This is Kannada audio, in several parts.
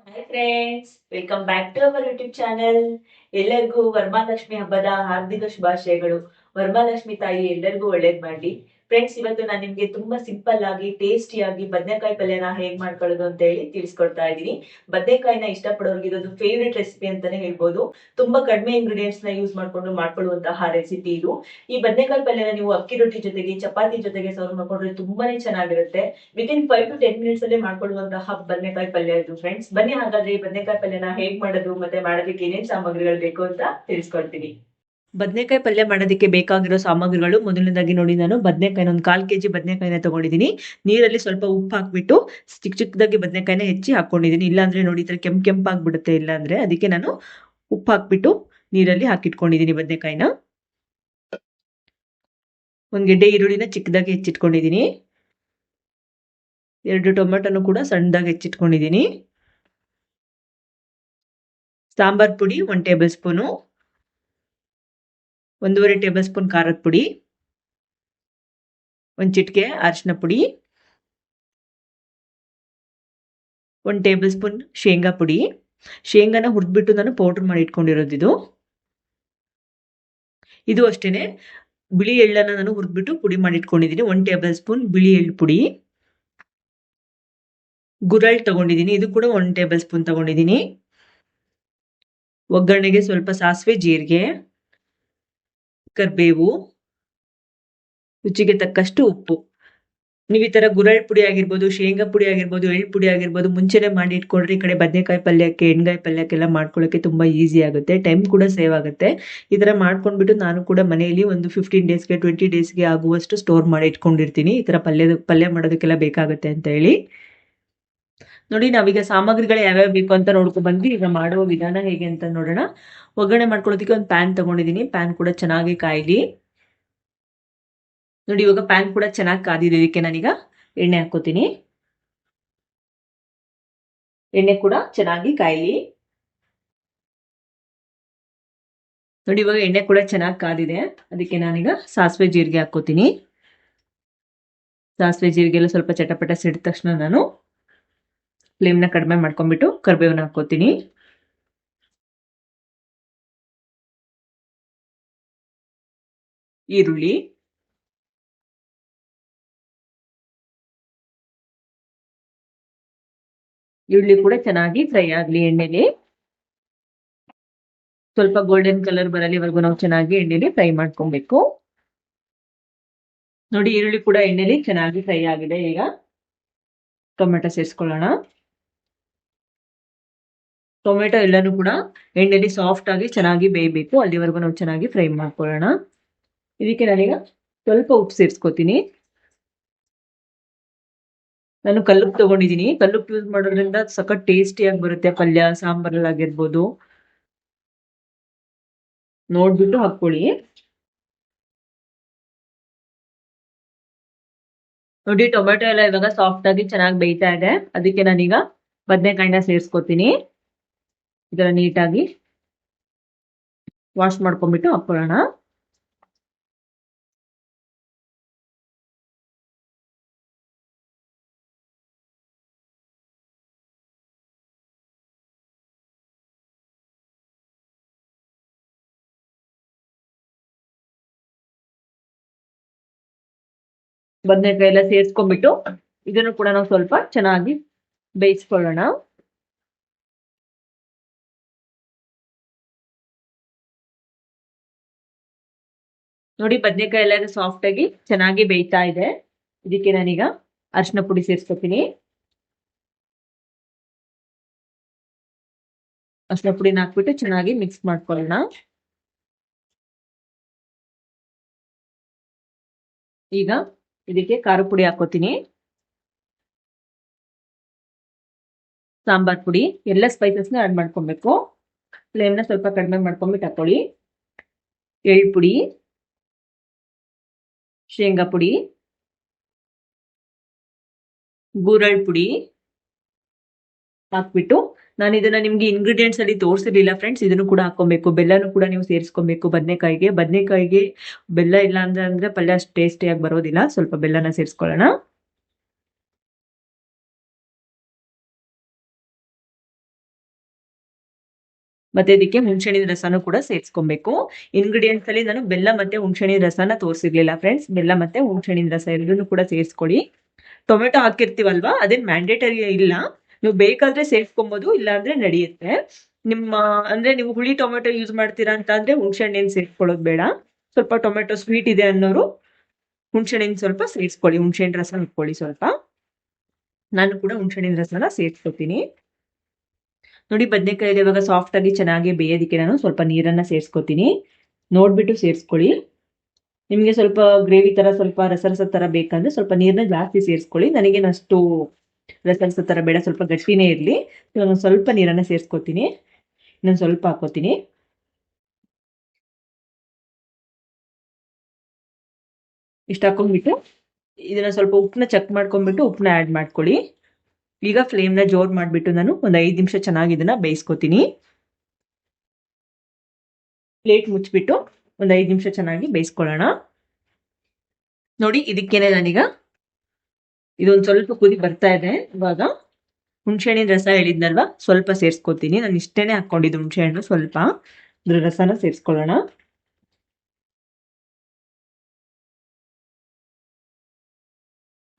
Hi friends welcome back to our YouTube channel ಎಲ್ಲರಿಗೂ ವರಮಹಾಲಕ್ಷ್ಮಿ ಹಬ್ಬದ ಹಾರ್ದಿಕ ಶುಭಾಶಯಗಳು. ವರಮಹಾಲಕ್ಷ್ಮಿ ತಾಯಿ ಎಲ್ಲರಿಗೂ ಒಳ್ಳೇದ್ ಮಾಡ್ಲಿ. ಫ್ರೆಂಡ್ಸ್ ಇವತ್ತು ನಾನು ನಿಮ್ಗೆ ತುಂಬಾ ಸಿಂಪಲ್ ಆಗಿ ಟೇಸ್ಟಿ ಆಗಿ ಬದನೆಕಾಯಿ ಪಲ್ಯನ ಹೇಗ್ ಮಾಡ್ಕೊಳ್ಳೋದು ಅಂತ ಹೇಳಿ ತಿಳಿಸ್ಕೊಡ್ತಾ ಇದೀನಿ ಬದನೆಕಾಯಿನ ಇಷ್ಟಪಡೋರ್ಗೆ ಇದೊಂದು ಫೇವ್ರೆಟ್ ರೆಸಿಪಿ ಅಂತಾನೆ ಹೇಳ್ಬೋದು. ತುಂಬಾ ಕಡಿಮೆ ಇಂಗ್ರೀಡಿಯೆಂಟ್ಸ್ನ ಯೂಸ್ ಮಾಡ್ಕೊಂಡು ಮಾಡ್ಕೊಳ್ಳುವಂತಹ ರೆಸಿಪಿ ಇದು. ಈ ಬದನೆಕಾಯಿ ಪಲ್ಯನ ನೀವು ಅಕ್ಕಿ ರೊಟ್ಟಿ ಜೊತೆಗೆ, ಚಪಾತಿ ಜೊತೆಗೆ ಸರ್ವ್ ಮಾಡ್ಕೊಂಡ್ರೆ ತುಂಬಾನೇ ಚೆನ್ನಾಗಿರುತ್ತೆ. Within five to ten minutes ಅಲ್ಲೇ ಮಾಡ್ಕೊಳ್ಳುವಂತಹ ಬದನೆಕಾಯಿ ಪಲ್ಯ ಇದು ಫ್ರೆಂಡ್ಸ್ ಬನ್ನಿ ಹಾಗಾದ್ರೆ ಈ ಬದನೆಕಾಯಿ ಪಲ್ಯನ ಹೇಗ್ ಮಾಡೋದು ಮತ್ತೆ ಮಾಡೋದಕ್ಕೆ ಏನೇನ್ ಸಾಮಗ್ರಿಗಳು ಬೇಕು ಅಂತ ತಿಳಿಸ್ಕೊಡ್ತೀನಿ. ಬದನೆಕಾಯಿ ಪಲ್ಯ ಮಾಡೋದಕ್ಕೆ ಬೇಕಾಗಿರೋ ಸಾಮಗ್ರಿಗಳು ಮೊದಲನೇದಾಗಿ ನೋಡಿ ನಾನು. ಬದನೆಕಾಯಿನ ಒಂದು ಕಾಲು ಕೆ ಜಿ ಬದನೆಕಾಯಿನ ತಗೊಂಡಿದ್ದೀನಿ. ನೀರಲ್ಲಿ ಸ್ವಲ್ಪ ಉಪ್ಪು ಹಾಕ್ಬಿಟ್ಟು ಚಿಕ್ಕ ಚಿಕ್ಕದಾಗಿ ಬದನೆಕಾಯಿನ ಹೆಚ್ಚಿ ಹಾಕ್ಕೊಂಡಿದ್ದೀನಿ ಇಲ್ಲಾಂದರೆ ನೋಡಿ ಈ ಥರ ಕೆಂಪ್ ಕೆಂಪಾಗ್ಬಿಡುತ್ತೆ ಇಲ್ಲಾಂದರೆ ಅದಕ್ಕೆ ನಾನು ಉಪ್ಪು ಹಾಕ್ಬಿಟ್ಟು ನೀರಲ್ಲಿ ಹಾಕಿಟ್ಕೊಂಡಿದ್ದೀನಿ ಬದನೆಕಾಯಿನ. ಒಂದು ಗೆಡ್ಡೆ ಈರುಳ್ಳಿನ ಚಿಕ್ಕದಾಗಿ ಹೆಚ್ಚಿಟ್ಕೊಂಡಿದ್ದೀನಿ. ಎರಡು ಟೊಮೆಟೊನು ಕೂಡ ಸಣ್ಣದಾಗಿ ಹೆಚ್ಚಿಟ್ಕೊಂಡಿದ್ದೀನಿ. ಸಾಂಬಾರ್ ಪುಡಿ ಒನ್ ಟೇಬಲ್ ಸ್ಪೂನು. ಒಂದೂವರೆ ಟೇಬಲ್ ಸ್ಪೂನ್ ಖಾರದ ಪುಡಿ, ಒಂದು ಚಿಟಿಕೆ ಅರಿಶಿನ ಪುಡಿ, ಒಂದು ಟೇಬಲ್ ಸ್ಪೂನ್ ಶೇಂಗಾ ಪುಡಿ. ಶೇಂಗಾನ ಹುರಿದ್ಬಿಟ್ಟು ನಾನು ಪೌಡ್ರ್ ಮಾಡಿ ಇಟ್ಕೊಂಡಿರೋದು ಇದು. ಇದು ಅಷ್ಟೇನೆ. ಬಿಳಿ ಎಳ್ಳನ್ನ ನಾನು ಹುರಿದ್ಬಿಟ್ಟು ಪುಡಿ ಮಾಡಿ ಇಟ್ಕೊಂಡಿದ್ದೀನಿ ಒಂದು ಟೇಬಲ್ ಸ್ಪೂನ್ ಬಿಳಿ ಎಳ್ಳು ಪುಡಿ. ಗುರಳ್ ತಗೊಂಡಿದ್ದೀನಿ ಇದು ಕೂಡ ಒಂದು ಟೇಬಲ್ ಸ್ಪೂನ್ ತಗೊಂಡಿದ್ದೀನಿ ಒಗ್ಗರಣೆಗೆ ಸ್ವಲ್ಪ ಸಾಸಿವೆ, ಜೀರಿಗೆ. ಕರಿಬೇವು, ರುಚಿಗೆ ತಕ್ಕಷ್ಟು ಉಪ್ಪು. ನೀವು ಈ ತರ ಗುರಳ್ ಪುಡಿ ಆಗಿರ್ಬೋದು, ಶೇಂಗಾ ಪುಡಿ ಆಗಿರ್ಬೋದು, ಎಳ್ಳು ಪುಡಿ ಆಗಿರ್ಬೋದು, ಮುಂಚೆನೇ ಮಾಡಿ ಇಟ್ಕೊಳ್ರಿ ಈ ಕಡೆ ಬದನೆಕಾಯಿ ಪಲ್ಯಕ್ಕೆ, ಎಣ್ಗಾಯಿ ಪಲ್ಯಕ್ಕೆಲ್ಲ ಮಾಡ್ಕೊಳ್ಳೋಕೆ ತುಂಬಾ ಈಸಿ ಆಗುತ್ತೆ ಟೈಮ್ ಕೂಡ ಸೇವ್ ಆಗುತ್ತೆ. ಈ ತರ ಮಾಡ್ಕೊಂಡ್ಬಿಟ್ಟು ನಾನು ಕೂಡ ಮನೆಯಲ್ಲಿ ಒಂದು ಫಿಫ್ಟೀನ್ ಡೇಸ್ಗೆ ಟ್ವೆಂಟಿ ಡೇಸ್ಗೆ ಆಗುವಷ್ಟು ಸ್ಟೋರ್ ಮಾಡಿ ಇಟ್ಕೊಂಡಿರ್ತೀನಿ. ಈ ತರ ಪಲ್ಯದ, ಪಲ್ಯ ಮಾಡೋದಕ್ಕೆಲ್ಲ ಬೇಕಾಗುತ್ತೆ ಅಂತ ಹೇಳಿ. ನೋಡಿ, ನಾವೀಗ ಸಾಮಗ್ರಿಗಳು ಯಾವ್ಯಾವ ಬೇಕು ಅಂತ ನೋಡ್ಕೊ ಬಂದ್ವಿ. ಈಗ ಮಾಡುವ ವಿಧಾನ ಹೇಗೆ ಅಂತ ನೋಡೋಣ. ಒಗ್ಗರಣೆ ಮಾಡ್ಕೊಳ್ಳೋದಕ್ಕೆ ಒಂದು ಪ್ಯಾನ್ ತಗೊಂಡಿದ್ದೀನಿ ಪ್ಯಾನ್ ಕೂಡ ಚೆನ್ನಾಗಿ ಕಾಯ್ಲಿ. ನೋಡಿ, ಇವಾಗ ಪ್ಯಾನ್ ಕೂಡ ಚೆನ್ನಾಗಿ ಕಾದಿದೆ ಇದಕ್ಕೆ ನಾನೀಗ. ಎಣ್ಣೆ ಹಾಕೋತೀನಿ ಎಣ್ಣೆ ಕೂಡ ಚೆನ್ನಾಗಿ ಕಾಯ್ಲಿ. ನೋಡಿ, ಇವಾಗ ಎಣ್ಣೆ ಕೂಡ ಚೆನ್ನಾಗಿ ಕಾದಿದೆ. ಅದಕ್ಕೆ ನಾನೀಗ ಸಾಸಿವೆ ಜೀರಿಗೆ ಹಾಕೋತೀನಿ ಸಾಸಿವೆ ಜೀರಿಗೆ ಎಲ್ಲ ಸ್ವಲ್ಪ ಚಟಪಟ ಸಿಡಿದ ತಕ್ಷಣ ನಾನು ಫ್ಲೇಮ್ನ ಕಡಿಮೆ ಮಾಡ್ಕೊಂಡ್ಬಿಟ್ಟು ಕರ್ಬೇವನ್ನ ಹಾಕೋತೀನಿ ಈರುಳ್ಳಿ. ಈರುಳ್ಳಿ ಕೂಡ ಚೆನ್ನಾಗಿ ಫ್ರೈ ಆಗ್ಲಿ ಎಣ್ಣೆಲಿ. ಸ್ವಲ್ಪ ಗೋಲ್ಡನ್ ಕಲರ್ ಬರಲಿವರೆಗೂ ನಾವು ಚೆನ್ನಾಗಿ ಎಣ್ಣೆಲಿ ಫ್ರೈ ಮಾಡ್ಕೊಬೇಕು. ನೋಡಿ ಈರುಳ್ಳಿ ಕೂಡ ಎಣ್ಣೆಲಿ ಚೆನ್ನಾಗಿ ಫ್ರೈ ಆಗಿದೆ ಈಗ. ಟೊಮೆಟೊ ಸೇರಿಸ್ಕೊಳ್ಳೋಣ. ಟೊಮೆಟೊ ಎಲ್ಲನೂ ಕೂಡ ಎಣ್ಣೆಲಿ ಸಾಫ್ಟ್ ಆಗಿ ಚೆನ್ನಾಗಿ ಬೇಯಬೇಕು. ಅಲ್ಲಿವರೆಗೂ ನಾವು ಚೆನ್ನಾಗಿ ಫ್ರೈ ಮಾಡ್ಕೊಳ್ಳೋಣ. ಇದಕ್ಕೆ ನಾನೀಗ ಸ್ವಲ್ಪ ಉಪ್ಪು ಸೇರಿಸ್ಕೋತೀನಿ. ನಾನು ಕಲ್ಲುಪ್ಪು ತಗೊಂಡಿದ್ದೀನಿ. ಕಲ್ಲುಪ್ಪು ಯೂಸ್ ಮಾಡೋದ್ರಿಂದ ಸಖತ್ ಟೇಸ್ಟಿಯಾಗಿ ಬರುತ್ತೆ. ಪಲ್ಯ ಸಾಂಬಾರಲ್ಲಾಗಿರ್ಬೋದು ನೋಡ್ಬಿಟ್ಟು ಹಾಕೊಳ್ಳಿ ನೋಡಿ, ಟೊಮೆಟೊ ಎಲ್ಲ ಇವಾಗ ಸಾಫ್ಟ್ ಆಗಿ ಚೆನ್ನಾಗಿ ಬೇಯ್ತಾ ಇದೆ. ಅದಕ್ಕೆ ನಾನೀಗ ಬದನೆಕಾಯಿನ ಸೇರಿಸ್ಕೊತೀನಿ. ಇದರ ನೀಟಾಗಿ ವಾಶ್ ಮಾಡ್ಕೊಂಡ್ಬಿಟ್ಟು ಹಾಕೊಳ್ಳೋಣ. ಬದನೆಕಾಯಿ ಎಲ್ಲ ಸೇರಿಸ್ಕೊಂಡ್ಬಿಟ್ಟು ಇದನ್ನು ಕೂಡ ನಾವು ಸ್ವಲ್ಪ ಚೆನ್ನಾಗಿ ಬೇಯಿಸ್ಕೊಳ್ಳೋಣ. ನೋಡಿ ಬದನೆಕಾಯಿ ಎಲ್ಲ ಸಾಫ್ಟ್ ಆಗಿ ಚೆನ್ನಾಗಿ ಬೇಯ್ತಾ ಇದೆ. ಇದಕ್ಕೆ ನಾನೀಗ ಅರಿಶಿನ ಪುಡಿ ಸೇರಿಸ್ಕೊತೀನಿ. ಅರಿಶಿನ ಪುಡಿನ ಹಾಕ್ಬಿಟ್ಟು ಚೆನ್ನಾಗಿ ಮಿಕ್ಸ್ ಮಾಡ್ಕೊಳ್ಳೋಣ. ಈಗ ಇದಕ್ಕೆ ಖಾರ ಪುಡಿ ಹಾಕೋತೀನಿ ಸಾಂಬಾರ್ ಪುಡಿ, ಎಲ್ಲ ಸ್ಪೈಸಸ್ನ ಆ್ಯಡ್ ಮಾಡ್ಕೊಬೇಕು. ಫ್ಲೇಮ್ನ ಸ್ವಲ್ಪ ಕಡಿಮೆ ಮಾಡ್ಕೊಂಡ್ಬಿಟ್ಟು ಹಾಕೊಳ್ಳಿ. ಎಳ್ಳು ಪುಡಿ ಶೇಂಗಾ ಪುಡಿ ಗುರಳ್ ಪುಡಿ ಹಾಕ್ಬಿಟ್ಟು ನಾನು ಇದನ್ನ ನಿಮ್ಗೆ ಇಂಗ್ರೀಡಿಯೆಂಟ್ಸ್ ಅಲ್ಲಿ ತೋರಿಸಿರ್ಲಿಲ್ಲ ಫ್ರೆಂಡ್ಸ್ ಇದನ್ನು ಕೂಡ ಹಾಕೊಬೇಕು ಬೆಲ್ಲನೂ ಕೂಡ ನೀವು ಸೇರಿಸ್ಕೊಬೇಕು ಬದನೆಕಾಯಿಗೆ. ಬದನೆಕಾಯಿಗೆ ಬೆಲ್ಲ ಇಲ್ಲ ಅಂದ್ರೆ ಅಂದ್ರೆ ಪಲ್ಯ ಅಷ್ಟು ಟೇಸ್ಟಿಯಾಗಿ ಬರೋದಿಲ್ಲ. ಸ್ವಲ್ಪ ಬೆಲ್ಲನ ಸೇರಿಸ್ಕೊಳ್ಳೋಣ. ಮತ್ತೆ ಇದಕ್ಕೆ ಹುಣಸೆಹಣ್ಣಿನ ರಸನೂ ಕೂಡ ಸೇರಿಸ್ಕೊಬೇಕು. ಇಂಗ್ರೀಡಿಯೆಂಟ್ಸ್ ಅಲ್ಲಿ ನಾನು ಬೆಲ್ಲ ಮತ್ತೆ ಹುಣಸೆಹಣ್ಣಿನ ರಸನ ತೋರಿಸಿರ್ಲಿಲ್ಲ ಫ್ರೆಂಡ್ಸ್ ಬೆಲ್ಲ ಮತ್ತೆ ಹುಣಸೆಹಣ್ಣಿನ ರಸ ಎರಡನ್ನೂ ಕೂಡ ಸೇರಿಸ್ಕೊಳ್ಳಿ ಟೊಮೆಟೊ ಹಾಕಿರ್ತೀವಲ್ವಾ? ಅದೇನ್ ಮ್ಯಾಂಡೇಟರಿ ಇಲ್ಲ. ನೀವು ಬೇಕಾದ್ರೆ ಸೇರ್ಸ್ಕೊಬೋದು ಇಲ್ಲ ಅಂದ್ರೆ ನಡೆಯುತ್ತೆ. ನಿಮ್ಮ, ಅಂದ್ರೆ ನೀವು ಹುಳಿ ಟೊಮೆಟೊ ಯೂಸ್ ಮಾಡ್ತೀರಾ ಅಂತ ಅಂದ್ರೆ ಹುಣಸೆಹಣ್ಣೇನು ಸೇರಿಸ್ಕೊಳ್ಳೋದು ಬೇಡ. ಸ್ವಲ್ಪ ಟೊಮೆಟೊ ಸ್ವೀಟ್ ಇದೆ ಅನ್ನೋರು ಹುಣಸೆಹಣ್ಣಿನ ಸ್ವಲ್ಪ ಸೇರಿಸ್ಕೊಳ್ಳಿ. ಹುಣಸೆಹಣ್ಣು ರಸ ಇಟ್ಕೊಳ್ಳಿ ಸ್ವಲ್ಪ. ನಾನು ಕೂಡ ಹುಣಸೆಹಣ್ಣಿನ ರಸನ ಸೇರಿಸ್ಕೊತೀನಿ. ನೋಡಿ ಬದನೆಕಾಯಿ ಇವಾಗ ಸಾಫ್ಟ್ ಆಗಿ ಚೆನ್ನಾಗಿ ಬೇಯೋದಕ್ಕೆ ನಾನು ಸ್ವಲ್ಪ ನೀರನ್ನ ಸೇರಿಸ್ಕೊತೀನಿ. ನೋಡ್ಬಿಟ್ಟು ಸೇರಿಸ್ಕೊಳ್ಳಿ. ನಿಮಗೆ ಸ್ವಲ್ಪ ಗ್ರೇವಿ ತರ, ಸ್ವಲ್ಪ ರಸರಸ ತರ ಬೇಕಂದ್ರೆ ಸ್ವಲ್ಪ ನೀರನ್ನ ಜಾಸ್ತಿ ಸೇರಿಸ್ಕೊಳ್ಳಿ. ನನಗೇನು ಅಷ್ಟು ರಸರಸ ತರ ಬೇಡ, ಸ್ವಲ್ಪ ಗಟ್ಟಿನೇ ಇರಲಿ. ನಾನು ಸ್ವಲ್ಪ ನೀರನ್ನ ಸೇರಿಸ್ಕೊತೀನಿ. ಇನ್ನೊಂದು ಸ್ವಲ್ಪ ಹಾಕೋತೀನಿ ಇಷ್ಟ ಹಾಕೊಂಡ್ಬಿಟ್ಟು ಇದನ್ನ ಸ್ವಲ್ಪ ಉಪ್ಪನ್ನ ಚೆಕ್ ಮಾಡ್ಕೊಂಡ್ಬಿಟ್ಟು ಉಪ್ಪನ್ನ ಆ್ಯಡ್ ಮಾಡ್ಕೊಳ್ಳಿ. ಈಗ ಫ್ಲೇಮ್ನ ಜೋರ್ ಮಾಡಿಬಿಟ್ಟು ನಾನು ಒಂದು ಐದು ನಿಮಿಷ ಚೆನ್ನಾಗಿ ಇದನ್ನ ಬೇಯಿಸ್ಕೊತೀನಿ. ಪ್ಲೇಟ್ ಮುಚ್ಚಿಬಿಟ್ಟು ಒಂದು ಐದು ನಿಮಿಷ ಚೆನ್ನಾಗಿ ಬೇಯಿಸ್ಕೊಳ್ಳೋಣ. ನೋಡಿ, ಇದಕ್ಕೇನೆ ನಾನೀಗ ಇದೊಂದು ಸ್ವಲ್ಪ ಕುದಿ ಬರ್ತಾ ಇದೆ ಇವಾಗ. ಹುಣಸೆಹಣ್ಣಿನ ರಸ ಹೇಳಿದ್ನಲ್ವಾ? ಸ್ವಲ್ಪ ಸೇರಿಸ್ಕೊತೀನಿ. ನಾನು ಇಷ್ಟೇನೆ ಹಾಕೊಂಡಿದ್ದು ಹುಣಸೆಹಣ್ಣು ಸ್ವಲ್ಪ. ಅದ್ರ ರಸನ ಸೇರಿಸ್ಕೊಳ್ಳೋಣ.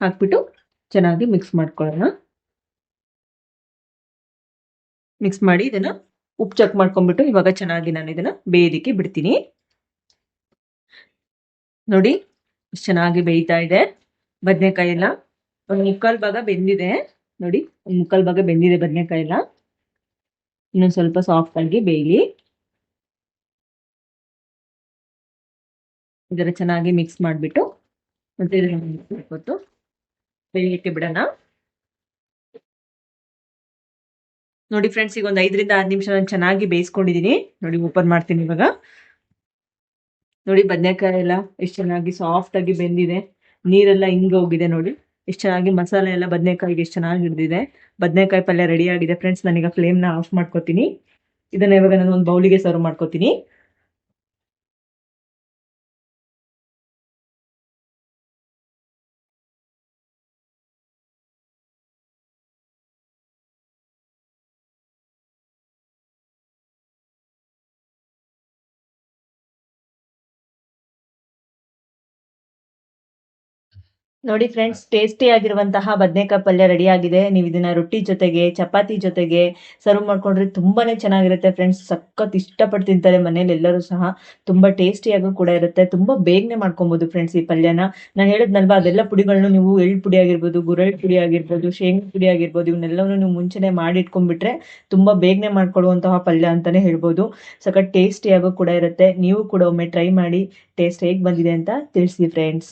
ಹಾಕ್ಬಿಟ್ಟು ಚೆನ್ನಾಗಿ ಮಿಕ್ಸ್ ಮಾಡ್ಕೊಳ್ಳೋಣ. ಮಿಕ್ಸ್ ಮಾಡಿ ಇದನ್ನ ಉಪ್ಪು ಚೆಕ್ ಮಾಡ್ಕೊಂಡ್ಬಿಟ್ಟು ಇವಾಗ ಚೆನ್ನಾಗಿ ನಾನು ಇದನ್ನ ಬೇಯೋದಿಕ್ಕೆ ಬಿಡ್ತೀನಿ. ನೋಡಿ ಚೆನ್ನಾಗಿ ಬೇಯ್ತಾ ಇದೆ. ಬದನೆಕಾಯಿ ಎಲ್ಲ ಒಂದು ಮುಕ್ಕಾಲು ಭಾಗ ಬೆಂದಿದೆ. ನೋಡಿ, ಒಂದು ಮುಕ್ಕಾಲು ಭಾಗ ಬೆಂದಿದೆ ಬದನೆಕಾಯಿ ಎಲ್ಲ ಇನ್ನೊಂದು ಸ್ವಲ್ಪ ಸಾಫ್ಟ್ ಆಗಿ ಬೇಯಲಿ. ಇದರ ಚೆನ್ನಾಗಿ ಮಿಕ್ಸ್ ಮಾಡಿಬಿಟ್ಟು ಮತ್ತೆ ಇದನ್ನ ಬೇಯಲಿಕ್ಕೆ ಬಿಡೋಣ. ನೋಡಿ ಫ್ರೆಂಡ್ಸ್ ಈಗ ಒಂದು ಐದರಿಂದ ಆರು ನಿಮಿಷ ನಾನು ಚೆನ್ನಾಗಿ ಬೇಯಿಸ್ಕೊಂಡಿದ್ದೀನಿ ನೋಡಿ ಓಪನ್ ಮಾಡ್ತೀನಿ ಇವಾಗ. ನೋಡಿ, ಬದನೆಕಾಯಿ ಎಲ್ಲ ಎಷ್ಟು ಚೆನ್ನಾಗಿ ಸಾಫ್ಟ್ ಆಗಿ ಬೆಂದಿದೆ. ನೀರೆಲ್ಲ ಹಿಂಗೆ ಹೋಗಿದೆ ನೋಡಿ. ಎಷ್ಟು ಚೆನ್ನಾಗಿ ಮಸಾಲೆ ಎಲ್ಲ ಬದನೆಕಾಯಿಗೆ ಎಷ್ಟು ಚೆನ್ನಾಗಿ ಹಿಡಿದಿದೆ. ಬದನೆಕಾಯಿ ಪಲ್ಯ ರೆಡಿ ಆಗಿದೆ. ಫ್ರೆಂಡ್ಸ್ ನಾನೀಗ ಫ್ಲೇಮ್ನ ಆಫ್ ಮಾಡ್ಕೋತೀನಿ. ಇದನ್ನ ಇವಾಗ ನಾನು ಒಂದು ಬೌಲಿಗೆ ಸರ್ವ್ ಮಾಡ್ಕೋತೀನಿ. ನೋಡಿ ಫ್ರೆಂಡ್ಸ್ ಟೇಸ್ಟಿ ಆಗಿರುವಂತಹ ಬದನೆಕಾಯಿ ಪಲ್ಯ ರೆಡಿ ಆಗಿದೆ ನೀವು ಇದನ್ನ ರೊಟ್ಟಿ ಜೊತೆಗೆ, ಚಪಾತಿ ಜೊತೆಗೆ ಸರ್ವ್ ಮಾಡ್ಕೊಂಡ್ರೆ ತುಂಬಾನೇ ಚೆನ್ನಾಗಿರುತ್ತೆ ಫ್ರೆಂಡ್ಸ್. ಸಖತ್ ಇಷ್ಟಪಟ್ಟು ತಿಂತಾರೆ ಮನೇಲಿ ಎಲ್ಲರೂ ಸಹ. ತುಂಬಾ ಟೇಸ್ಟಿಯಾಗೂ ಕೂಡ ಇರುತ್ತೆ. ತುಂಬಾ ಬೇಗನೆ ಮಾಡ್ಕೊಬಹುದು ಫ್ರೆಂಡ್ಸ್ ಈ ಪಲ್ಯನ. ನಾನು ಹೇಳಿದ್ನಲ್ವಾ, ಅದೆಲ್ಲ ಪುಡಿಗಳನ್ನು ನೀವು ಎಳ್ಳು ಪುಡಿ ಆಗಿರ್ಬೋದು ಗುರಳ್ ಪುಡಿ ಆಗಿರ್ಬೋದು, ಶೇಂಗಾ ಪುಡಿ ಆಗಿರ್ಬೋದು, ಇವನ್ನೆಲ್ಲವನ್ನು ನೀವು ಮುಂಚೆನೆ ಮಾಡಿ ಇಟ್ಕೊಂಡ್ಬಿಟ್ರೆ ತುಂಬಾ ಬೇಗನೆ ಮಾಡ್ಕೊಳ್ಳುವಂತಹ ಪಲ್ಯ ಅಂತಾನೆ ಹೇಳ್ಬೋದು. ಸಖತ್ ಟೇಸ್ಟಿಯಾಗೂ ಕೂಡ ಇರುತ್ತೆ. ನೀವು ಕೂಡ ಒಮ್ಮೆ ಟ್ರೈ ಮಾಡಿ ಟೇಸ್ಟ್ ಹೇಗೆ ಬಂದಿದೆ ಅಂತ ತಿಳಿಸಿ friends.